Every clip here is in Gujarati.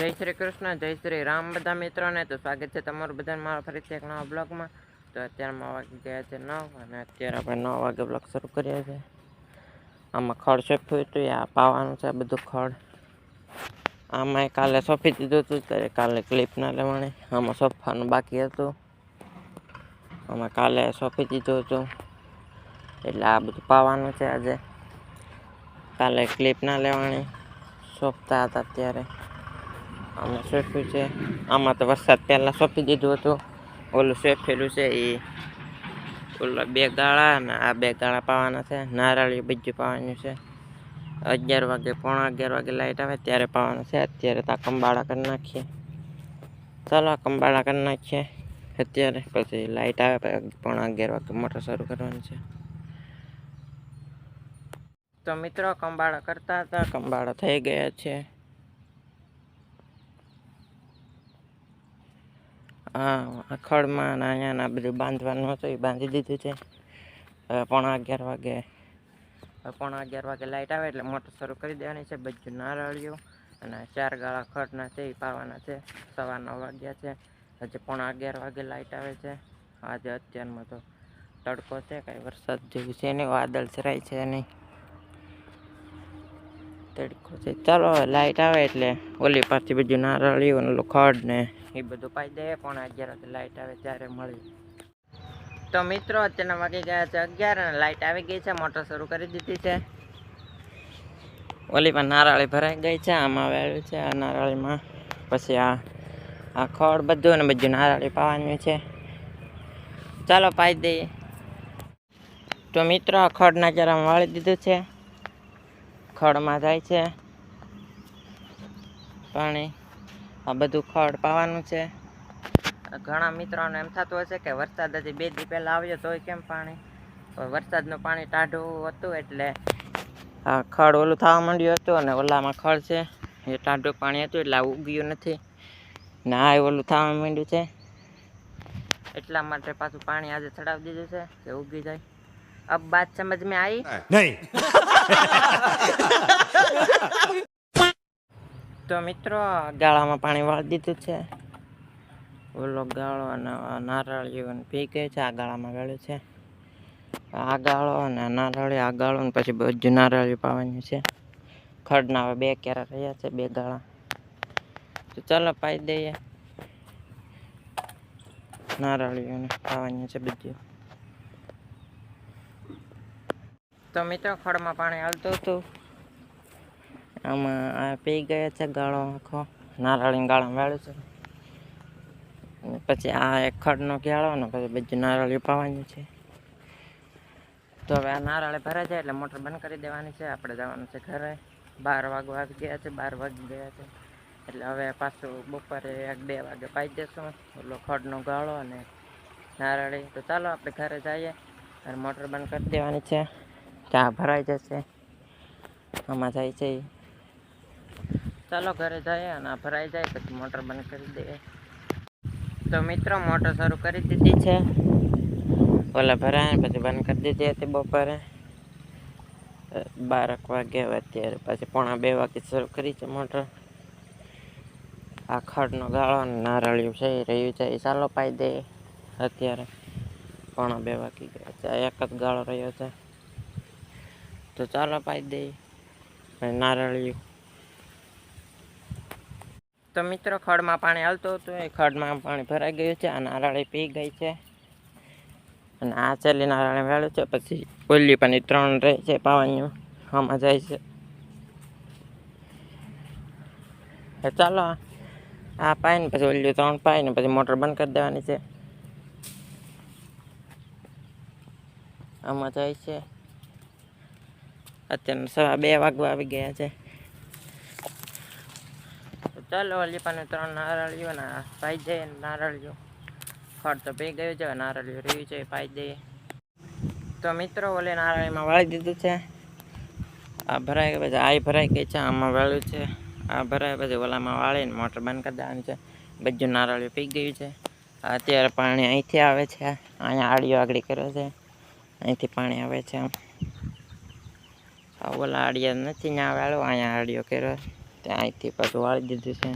જય શ્રી કૃષ્ણ, જય શ્રી રામ બધા મિત્રોને. તો સ્વાગત છે તમારું બધાને મારા ફરીથી એક નવા બ્લોગમાં. તો અત્યારમાં વાગી ગયા છે નવ અને અત્યારે આપણે નવ વાગે બ્લોગ શરૂ કરીએ છીએ. આમાં ખડ સોંપ્યું હતું આ પાવાનું છે બધું ખડ. આમાં કાલે સોંપી દીધું હતું, ત્યારે કાલે ક્લિપ ના લેવાની. આમાં સોંપવાનું બાકી હતું. આમાં કાલે સોંપી દીધું હતું. એટલે આ બધું પાવાનું છે આજે. કાલે ક્લિપ ના લેવાની. સોંપતા હતા ત્યારે. અમે સોફ્યું છે? આમાં તો વરસાદ પહેલાં સોંપી દીધું હતું. ઓલું સોંપેલું છે એ ઓલા બે ગાળા અને આ બે ગાળા પાવાના છે. નારાળી બીજું પાવાનું છે. અગિયાર વાગે પોણા અગિયાર વાગે લાઈટ આવે ત્યારે પાવાનું છે. અત્યારે તો કંબાળા કરી નાખીએ. ચાલો કંબાળા કરી નાખીએ. અત્યારે પછી લાઈટ આવે પોણા અગિયાર વાગે મોટર શરૂ કરવાની છે. તો મિત્રો, કંબાળા કરતા હતા. કંબાળા થઈ ગયા છે. હા ખડમાં ને અહીંયા ને આ બધું બાંધવાનું હતું, એ બાંધી દીધું છે. હવે પોણા અગિયાર વાગે પોણા અગિયાર વાગે લાઈટ આવે એટલે મોટર શરૂ કરી દેવાની છે. બધું નારળિયું અને ચાર ગાળા ખડના છે, એ પાવાના છે. સવા નવ વાગ્યા છે. હજી પોણા અગિયાર વાગે લાઇટ આવે છે. આજે અત્યારમાં તો તડકો છે, કાંઈ વરસાદ જેવું છે નહીં, વાદળ છરાય છે નહીં. તડકો છે. ચાલો લાઇટ આવે એટલે ઓલી પાછી બધું નારળિયું ને ખડ ને એ બધું પાઈ દે, પણ અગિયાર લાઈટ આવે ત્યારે મળી. તો મિત્રો, અત્યારના વાગી ગયા છે અગિયાર અને લાઈટ આવી ગઈ છે, મોટર શરૂ કરી દીધી છે. ઓલી પણ નારાળી ભરાઈ ગઈ છે, આમાં વેળ્યું છે, આ નારાળીમાં પછી આ આ ખડ બધું અને બધું નારાળી પાવાનું છે. ચાલો પાઈ દઈએ. તો મિત્રો, આ ખડના ખડનાજરામાં વાળી દીધું છે. ખડમાં જાય છે. પાણી. આ બધું ખડ પાવાનું છે. ઘણા મિત્રોને એમ થતું હશે કે વરસાદ હજી બે દી પહેલાં આવ્યો તોય કેમ પાણી? વરસાદનું પાણી ટાઢું હતું એટલે આ ખડ ઓલું થવા માંડ્યું હતું અને ઓલામાં ખડ છે. એ ટાઢું પાણી હતું એટલે ઉગ્યું નથી. ને આ ઓલું થવા માંડ્યું છે. એટલા માટે પાછું પાણી આજે ચડાવી દીધું છે કે ઉગી જાય. અબ બાત સમજ મેં આવી નહીં. તો મિત્રો ગાળામાં પાણી વાળી દીધું છે. ઓલો ગાળો અને નારળિયું પી ગઈ છે, આ ગાળામાં ગાળ્યું છે. આ ગાળો અને નારળી, આ ગાળો ને પછી બધું નારળિયું પાવાનું છે. ખડના હવે બે કેરા રહ્યા છે, બે ગાળા. તો ચાલો પાઈ દઈએ. નારળિયું પાવાનું છે બધું. તો મિત્રો ખડમાં પાણી હાલતું હતું. આમાં આ પી ગયા છે ગાળો આખો. નારળી ગાળા વાળું છે. પછી આ એક ખડનો ગાળો ને પછી બીજું નારળી પાવાનું છે. તો હવે આ નારળી ભરાઈ જાય એટલે મોટર બંધ કરી દેવાની છે. આપણે જવાનું છે ઘરે. બાર વાગવા આવી ગયા છે. બાર વાગી ગયા છે. એટલે હવે પાછું બપોરે એક બે વાગે પાઈ જશું. ઓલો ખડનો ગાળો અને નારળી. તો ચાલો આપણે ઘરે જઈએ અને મોટર બંધ કરી દેવાની છે. ત્યાં ભરાઈ જશે. આમાં જાય છે. ચાલો ઘરે જઈએ અને ભરાઈ જાય, પછી મોટર બંધ કરી દઈએ. તો મિત્રો, મોટર શરૂ કરી દીધી છે. ઓલા ભરાય પછી બંધ કરી દીધી હતી બપોરે. બાર બારક વાગે અત્યારે પછી પોણા બે વાગે શરૂ કરી છે મોટર. આ ખડનો ગાળો નારળિયું છે, એ રહ્યું છે, એ ચાલો પાઈ દે અત્યારે પોણા બે વાગી ગયા છે એક જ ગાળો રહ્યો છે. તો ચાલો પાઈ દઈએ. નારળિયું તો મિત્રો, ખડમાં પાણી હાલતું હતું. એ ખડમાં પાણી ભરાઈ ગયું છે આ નારાળી પી ગઈ છે. અને આ છેલ્લી નારાળી વેળું છે, પછી ઓલી પણ ત્રણ રહે છે પાવાની આમાં જાય છે. ચાલો, આ પાય ને પછી ઓલી ત્રણ પાય ને પછી મોટર બંધ કરી દેવાની છે. આમાં જાય છે. અત્યારે સવા બે વાગવા આવી ગયા છે. ચાલો લીપાને ત્રણ નારળીઓ ના પાઈ જાય નારળીઓ. ખડ તો પી ગયું છે નારળીઓ રહ્યું છે ભાઈ દઈએ તો મિત્રો, ઓલે નારળીમાં વાળી દીધું છે. આ ભરાય પછી આ ભરાઈ ગઈ છે, આમાં વાળ્યું છે. આ ભરાય પછી, ઓલામાં વાળીને મોટર બંધ કરી દેવાની છે. બધું નારળીઓ પી ગયું છે. અત્યારે પાણી અહીંથી આવે છે. અહીંયા આડીઓ આગળ કર્યો છે. અહીંથી પાણી આવે છે. આમ ઓલા આડિયા નથી, ત્યાં વાળો, અહીંયા આડિયો કર્યો. અહીંથી પાછું વાળી દીધું છે.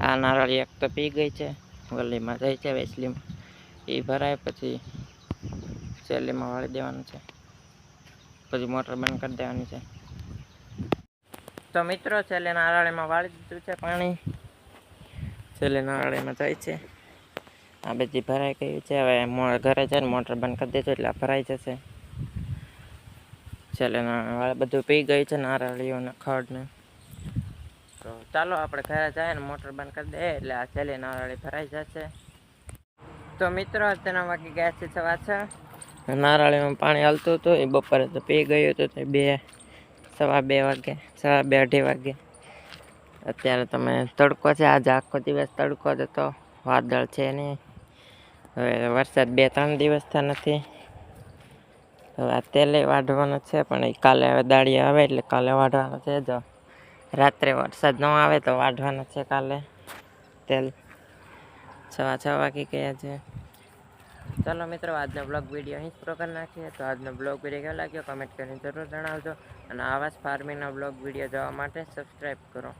આ નારળી એક તો પી ગઈ છે. વલ્લીમાં જાય છે વેસલીમાં એ ભરાય પછી શેલીમાં વાળી દેવાનું છે. પછી મોટર બંધ કરી દેવાની છે. તો મિત્રો, છેલ્લે નારળીમાં વાળી દીધું છે પાણી. છેલ્લે નારાળીમાં જાય છે. આ બધી ભરાઈ ગયું છે. હવે ઘરે જઈને મોટર બંધ કરી દેજો એટલે ભરાઈ જશે. છેલ્લે બધું પી ગયું છે નારળીઓ ને ખડ ને તો ચાલો આપણે ઘરે જાય ને મોટર બંધ કરી દઈએ એટલે આ છેલ્લી નારળી ભરાઈ જશે. તો મિત્રો તેના વાગી ગયા છે સવા છ. નારળીમાં પાણી હાલતું હતું, એ બપોરે તો પી ગયું હતું, તે બે, સવા બે વાગે, સવા બે અઢી વાગે. અત્યારે તમે તડકો છે, આજે આખો દિવસ તડકો જ હતો, વાદળ છે નહીં. હવે વરસાદ બે ત્રણ દિવસથી નથી. હવે આ તેલે વાઢવાનો છે, પણ એ કાલે હવે દાળી આવે એટલે કાલે વાઢવાનો છે જો. રાત્રે વરસાદ ન આવે તો વાઢવાના છે કાલે. તેલ સવા છ વાગી ગયા છે. ચાલો મિત્રો, આજનો બ્લોગ વીડિયો અહીં જ પૂરો નાખીએ. તો આજનો બ્લોગ વીડિયો કેવો લાગ્યો કમેન્ટ કરીને જરૂર જણાવજો. અને આવા જ ફાર્મિંગનો બ્લોગ વીડિયો જોવા માટે સબસ્ક્રાઈબ કરો.